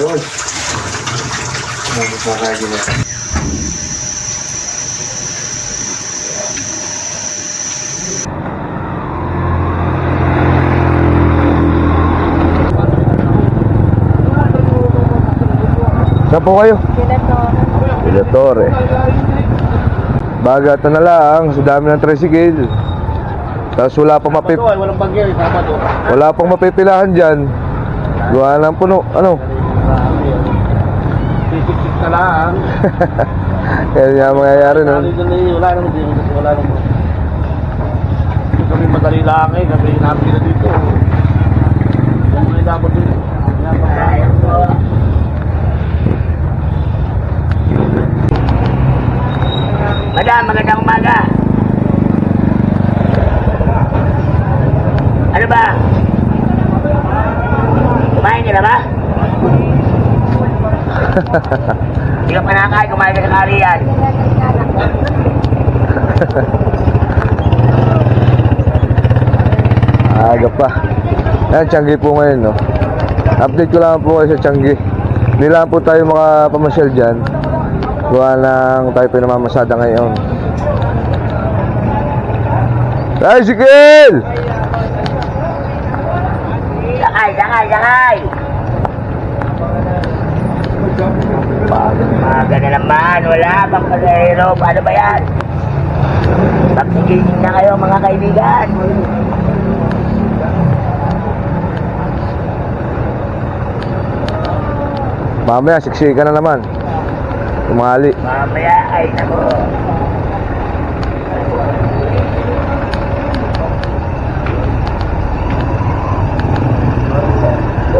Ayun. Ayun, pagkain na. Saan po kayo? Pilatore. Baga ito na lang, sa dami ng tricycle. Tapos wala pang mapip walang bagyo, eh, wala pang mapipilahan dyan. Gawa ng puno. Ano? Sisik-sik na lang. Yan yung mangyayari na eh, wala naman kasi wala naman. Ito kami madali lang eh, kami namin na dito. Yung mga dapat dito. Yan, mga- Madam, magandang umaga. Ano ba? Kumain na ba? Hindi ka pa nakakain, kumain ka sa kariyan. Aga pa. Yan, Changi po ngayon, no? Update ko lang po kayo sa Changi. Hindi lang po tayo mga pamasyal dyan. Gawa ng tayo pinamamasada ngayon. Tricycle! Sakay, sakay, sakay! Umaga na naman, wala pang pasahero. Paano ba yan? Pagsigising na kayo mga kaibigan. Mamaya, siksika na naman. Tumali. Mamaya ay nako.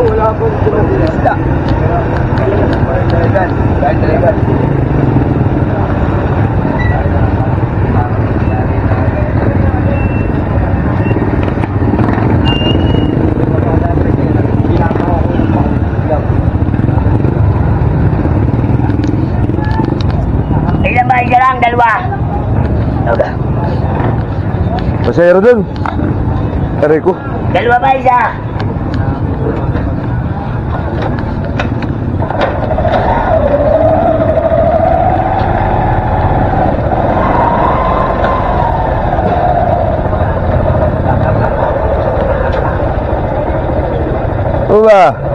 Wala bilista. Daligan, dahil ba isa lang? Dalawa. Okay. Pasayero dun. Aray ko. Dalawa ba isa? Ano ba?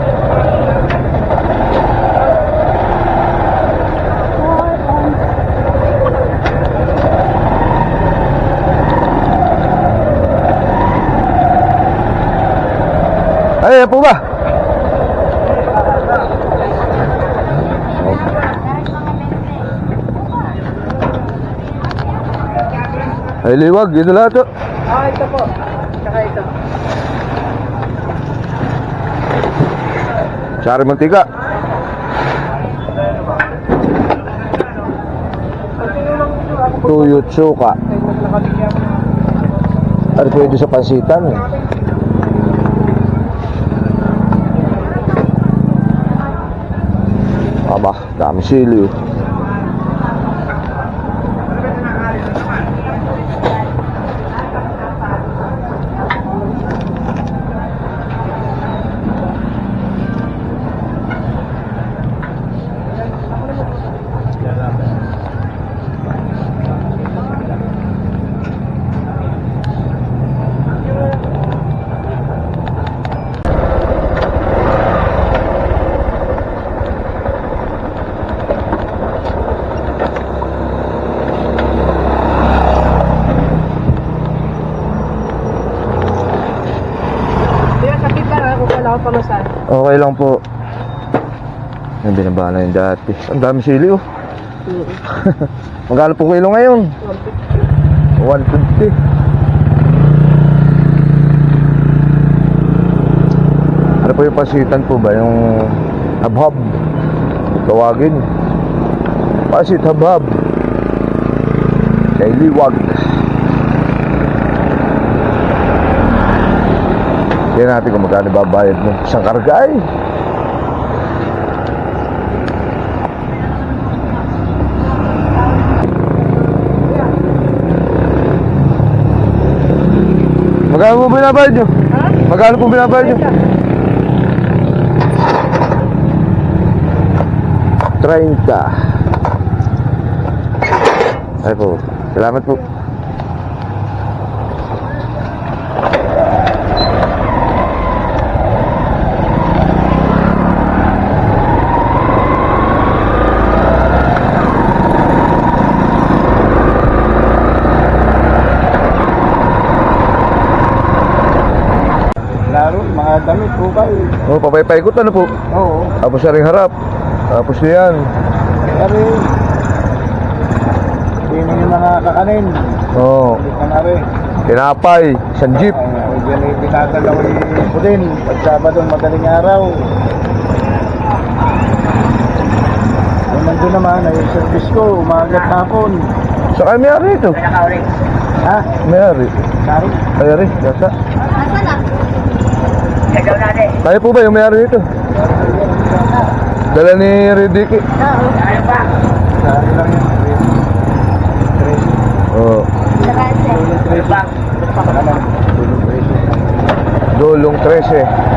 Ay, yan po ba? Ay, liwag. Yun na lahat. oh. Ah, ito po. Tsaka ito. Sari mantika. Tuyo tsuka. Ano pwede sa pansitan eh. Aba, dami sili oh. Kaya sakit lang ha, kung wala ko pamasan. Okay lang po. Yung binabala yung dati. Ang dami sili oh. Magkano po kilo ngayon? 150. Ano po yung pasitan po ba? Yung habhab. Tawagin. Pasit habhab. Kay liwag. Tingnan natin kung magkano babayad mo. Isang karga ay. Magkano po binabayad nyo? Ha? Magkano po binabayad nyo? 30. Ay po. Salamat po. Mga damit po kayo. Oh, papaypaikot ano po? Oo. Tapos sa ring harap. Tapos yan. Pero, yun yung mga kakanin. Oh, Hindi ka na rin. tinapay, isang jeep. Ay, yan ay tinatalaw ko din. Pag Sabado, madaling araw. Yung nandun naman ay service ko, umagat hapon. Sa kaya may-ari ito. May nakaulit. Ha? May-ari. Laro? Ay, ari. Yasa. Tayo po ba yung may-ari nito? Dala ni Ridiki. Sa ano. Oh, tulong Tracy. Dolong 13.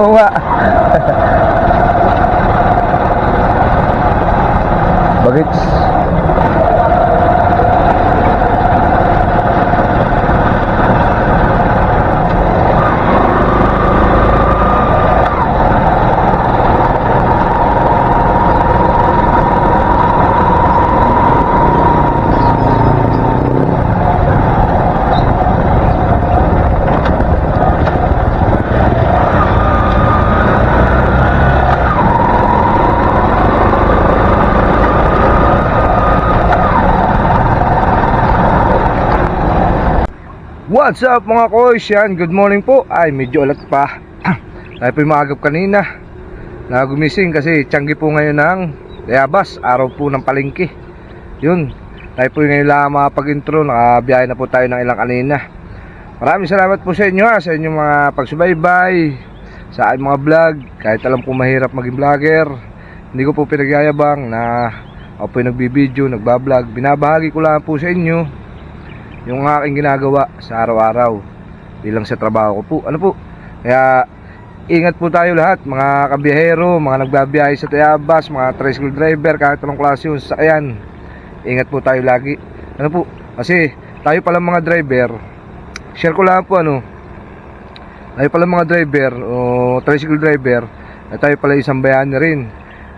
Oh. What's up mga koys? Yan, good morning po. Ay, medyo ulat pa. Tayo po yung maagap kanina. Na gumising kasi tiyanggi po ngayon ng Tayabas, araw po ng palengke. Yun, tayo po ngayon lang makapag-intro. Nakabiyahe na po tayo ng ilang kanina. Maraming salamat po sa inyo ha, sa inyong mga pagsubaybay, sa aking mga vlog. Kahit alam ko mahirap maging vlogger, hindi ko po pinagyayabang na ako po yung nagbibideo, nagbablog. Binabahagi ko lang po sa inyo yung aking ginagawa sa araw-araw bilang sa trabaho ko po. Ano po? Kaya ingat po tayo lahat, mga kabiyahero, mga nagbabiyahe sa Tayabas, mga tricycle driver, kahit anong klase yung sasakyan. Ingat po tayo lagi. Ano po? Kasi tayo pala mga driver, share ko lang po ano, tayo pala mga driver o tricycle driver, na tayo pala isang bayani rin.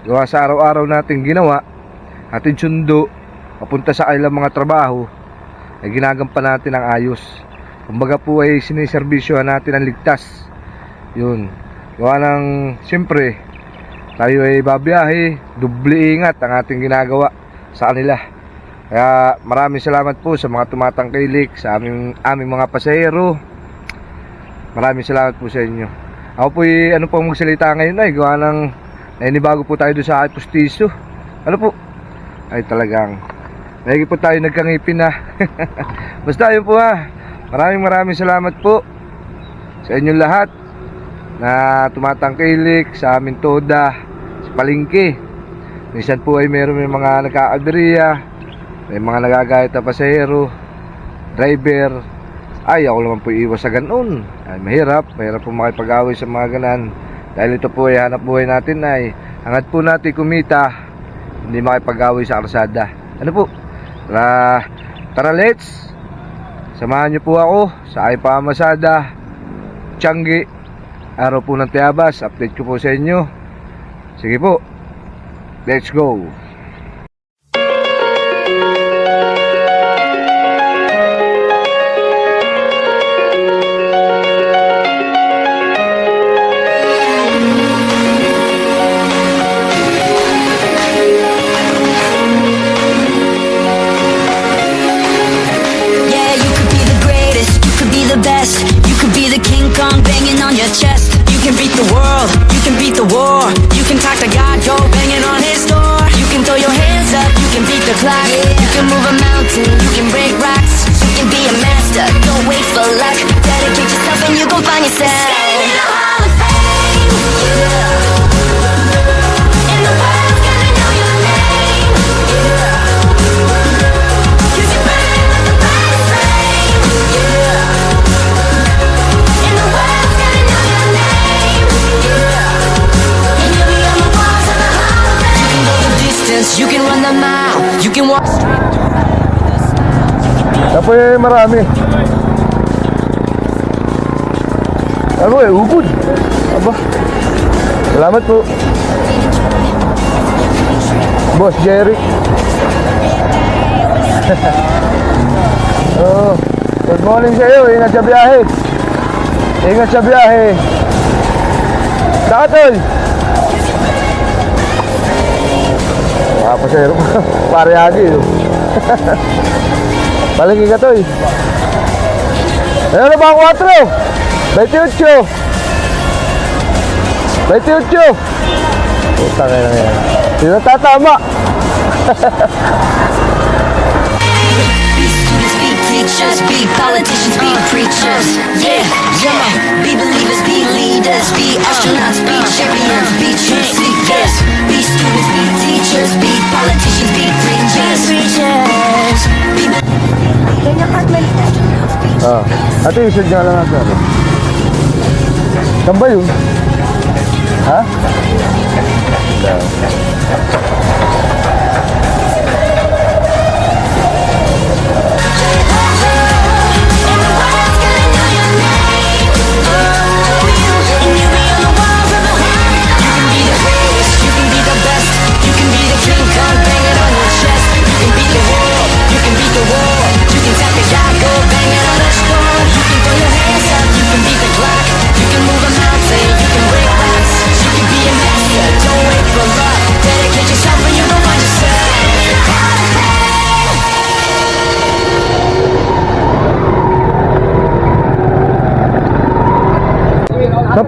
Gawa sa araw-araw natin ginawa, atin sundo, papunta sa kailang mga trabaho, ay ginagampan natin ang ayos. Kumbaga po ay siniservisyohan natin ang ligtas. Yun. Gawa ng, siyempre, tayo ay babiyahe, dubli ingat ang ating ginagawa sa kanila. Kaya maraming salamat po sa mga tumatangkilik, sa aming, aming mga pasahero. Maraming salamat po sa inyo. Ako po ay, ano pong magsalita ngayon ay, gawa ng, nainibago po tayo doon sa aking pustiso. Ano po? Ay talagang, Lagi po tayo nagkangipin na. Basta yun po ha. Maraming maraming salamat po sa inyong lahat na tumatangkilik sa amin toda sa palingki. Minsan po ay meron may mga nagkakaberiya, may mga nagagayat na pasahero, driver. Ay, ako naman po iwas sa ganun. Ay, mahirap. Mahirap po makipag-away sa mga ganan. Dahil ito po ay hanap buhay natin ay hangad po natin kumita, hindi makipag-away sa karsada. Ano po? Tara, tara let's. Samahan niyo po ako sa aking pamasada Tianggi Araw po ng Tiabas Update ko po sa inyo. Sige po Let's go you can run the mile, you can walk straight Tapo eh, marami. Ano eh, ubod. Aba. Salamat po. Boss Jerry. oh, good morning sa iyo. Ingat sa biyahe. Ingat sa biyahe. Tatol. Kapasero. Pare agi. Palagi ka to eh. Meron ba ang 4? 28. 28. Puta ka na yan. Sino tatama? teachers, be politicians, be preachers. Yeah, yeah. Be believers, be leaders, be astronauts, be champions, be truth seekers. Be students, be teachers, be politicians, be preachers. Be Ah. Ate, isod nga lang natin. Saan ba yun? Ha? Wala.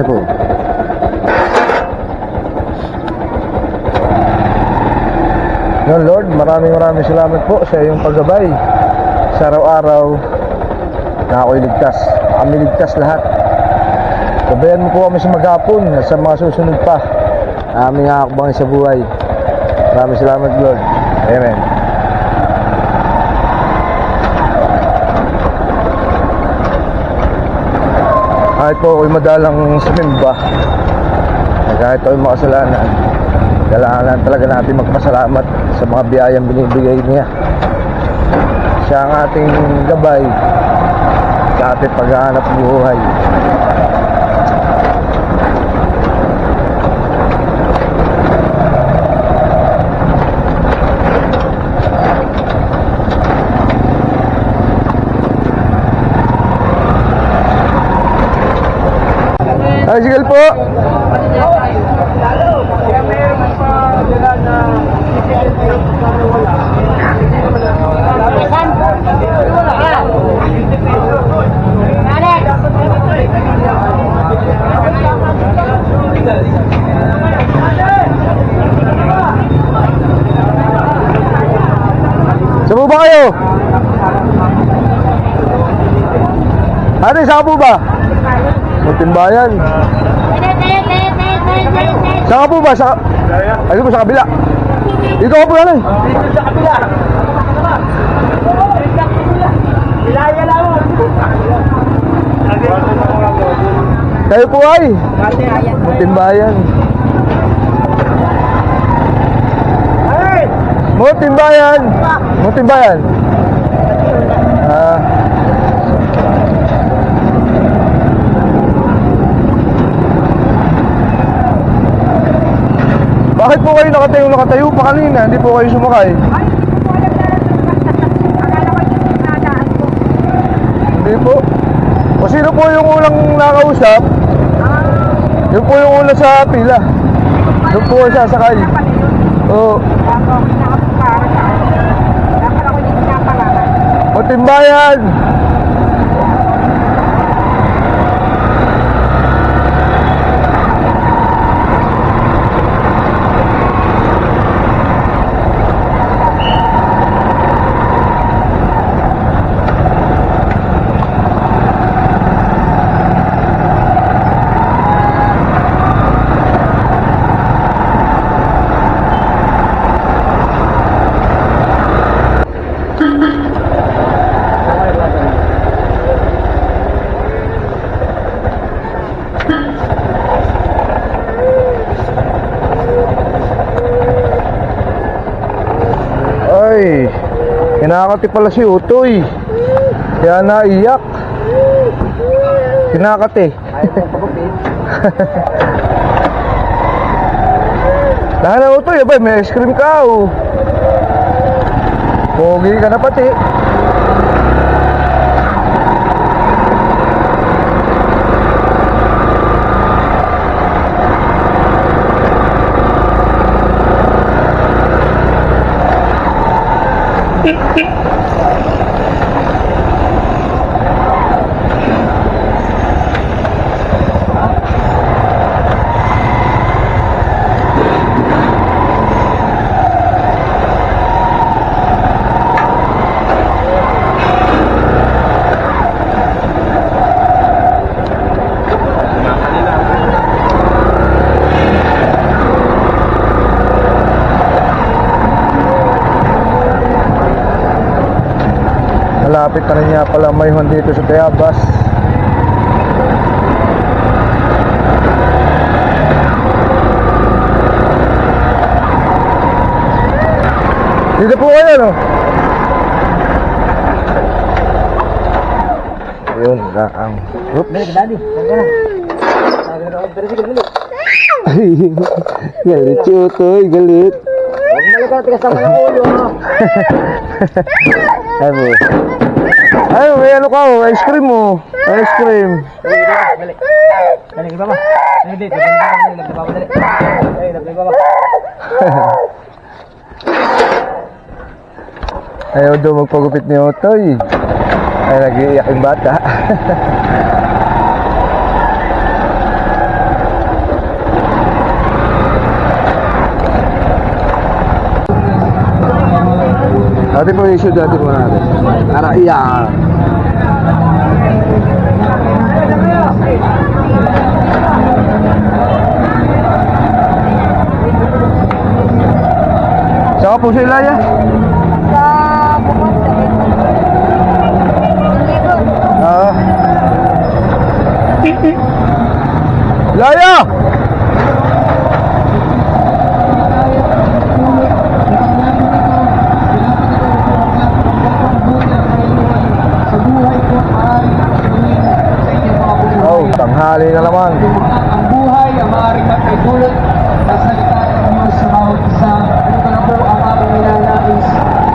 Ay po. No Lord, maraming maraming salamat po sa iyong paggabay sa araw-araw na ako'y ligtas. Kami ligtas lahat. Gabayan mo po kami sa maghapon at sa mga susunod pa na aming hakbang sa buhay. Maraming salamat Lord. Amen. Kahit po ako'y madalang sumimba kahit ako'y makasalanan kailangan talaga natin magpasalamat sa mga biyayang binibigay niya. Siya ang ating gabay sa ating paghahanap buhay po. Saan po ba kayo? Saan po ba? Mutimbayan. Saan ka po ba? Sa, Ay, doon po sa kabila. Dito ako po yan eh. Dito sa kabila. Ilaya lang mo. Kayo po ay. Mati, ayan. Timbayan. Ay! Mutimbayan. Mutimbayan. Ah. Bakit po kayo nakatayo nakatayo pa kanina? Hindi po kayo sumakay. Hindi po. O sino po yung unang nakausap? Yung po yung una sa pila. Doon po kayo sasakay. Oo. Mutimbayan. Ay, kinakati pala si Utoy. Kaya naiyak. Kinakati. Dahil Utoy, abay, may ice cream ka oh. Pogi ka na pati. Malapit na niya pala mayhon dito sa Tayabas. Dito po kayo, no? Ayun, ang... Oops. Balik, daddy. Galit si Utoy, galit. Huwag malagay ka sa mga ulo. Ay, mo. Ay, may ano ka, oh, ice cream mo. Ice cream. Balik. Balik, baba. Balik, balik, balik, baba, dali. Balik, baba. Ayaw daw magpagupit ni Otoy. Ay, nag-iiyak yung bata. Dati po issue dati po natin. Ara, iyak. Saka po si Ilaya? Ah. Laya! Oh, tanghali na naman. ang buhay ang maaaring magkagulot ng salita ng Diyos sa bawat isa. Ito na po ang aming ninanais.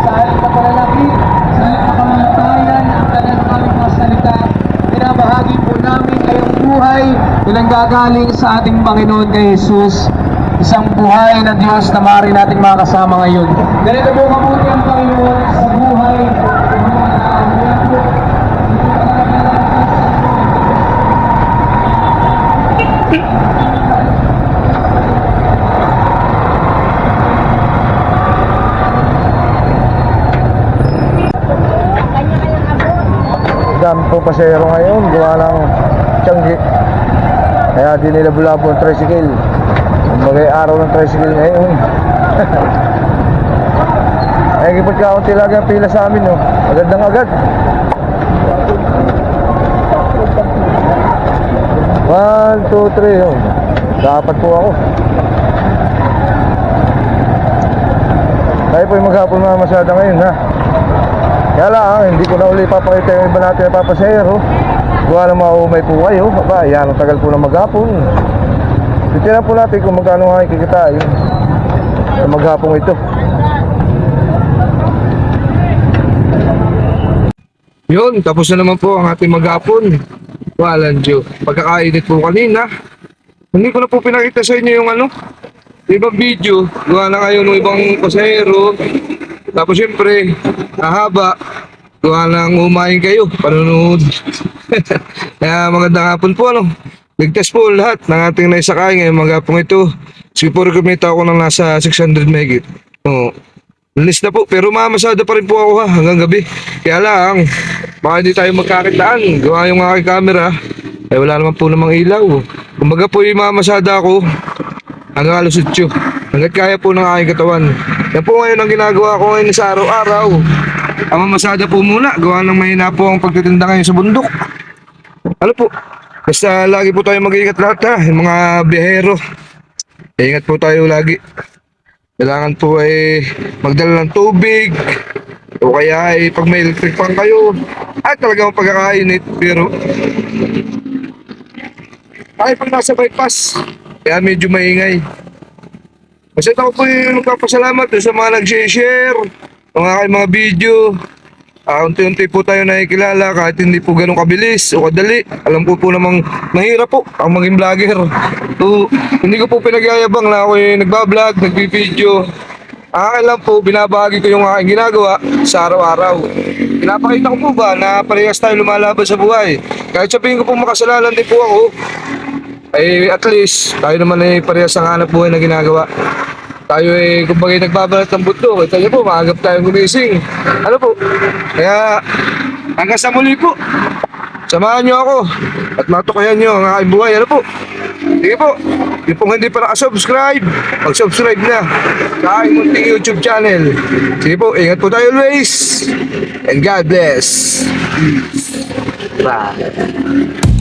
Sa halip na panalangin, sa halip na kamanatayan, ang tanan ng aming mga salita, binabahagi po namin ay ang buhay ilang gagaling sa ating Panginoon kay Jesus. Isang buhay na Diyos na maaari nating makasama ngayon. Ganito po kabuti ang Panginoon sa buhay Dami po pasero ngayon, gawa ng tiyanggi. Kaya di nila bulabo ang tricycle. Magay araw ng tricycle ngayon. Ay, kipag kaunti lagi ang pila sa amin, no? Agad ng agad. One, two, three, oh. Dapat po ako. Tayo po yung maghapon mga masada ngayon, ha? Kaya lang, hindi ko na uli papakita yung iba natin na papasayero. Gawa na maumay po kayo. Aba, yan, ang tagal po na maghapon. Titinan po natin kung magkano nga kikitain sa maghapong ito. Yun, tapos na naman po ang ating maghapon. Walang Diyo. Pagkakainit po kanina. Hindi ko na po pinakita sa inyo yung ano, ibang video. Gawa na kayo ng ibang pasahero. Tapos syempre, hahaba. Gawa nang umain kayo, panunood. Kaya magandang hapon po ano. Ligtas po lahat ng ating naisakay ngayong maghapong ito. Siguro kumita ako ng nasa 600 megit. Oo. Linis na po, pero mamasada pa rin po ako ha, hanggang gabi. Kaya lang, baka hindi tayo magkakitaan. Gawa yung aking camera, ay wala naman po namang ilaw. Kumbaga po yung mamasada ako, hanggang alas 8. Hanggat kaya po ng aking katawan. Yan po ngayon ang ginagawa ko ngayon sa araw-araw. Ang mamasada po muna, gawa ng mahina po ang pagtitinda ngayon sa bundok. Ano po, basta lagi po tayo mag-iingat lahat ha, yung mga biyahero. Ingat po tayo lagi. Kailangan po ay magdala ng tubig o kaya ay pag may electric fan kayo at talagang pagkakainit pero ay pag nasa bypass kaya medyo maingay. Kasi ako po yung nagpapasalamat sa mga nag-share ng aking mga video. Ah, unti-unti po tayo nakikilala kahit hindi po ganun kabilis o kadali. Alam ko po namang mahirap po ang maging vlogger. So, hindi ko po pinagyayabang na ako yung nagbablog, nagbibideo. Akin lang po, binabahagi ko yung aking ginagawa sa araw-araw. Pinapakita ko po ba na parehas tayo lumalaban sa buhay. Kahit sabihin ko po makasalanan din po ako, ay at least tayo naman ay parehas ang hanap buhay na ginagawa. Tayo ay kumbaga nagbabalat ng buto. Kita niyo po, maagap tayong gumising. Ano po? Kaya hanggang sa muli po. Samahan niyo ako at matukayan niyo ang aking buhay. Ano po? Sige po. Yung pong hindi pa nakasubscribe, mag-subscribe na sa aking munting YouTube channel. Sige po, ingat po tayo always. And God bless. Bye.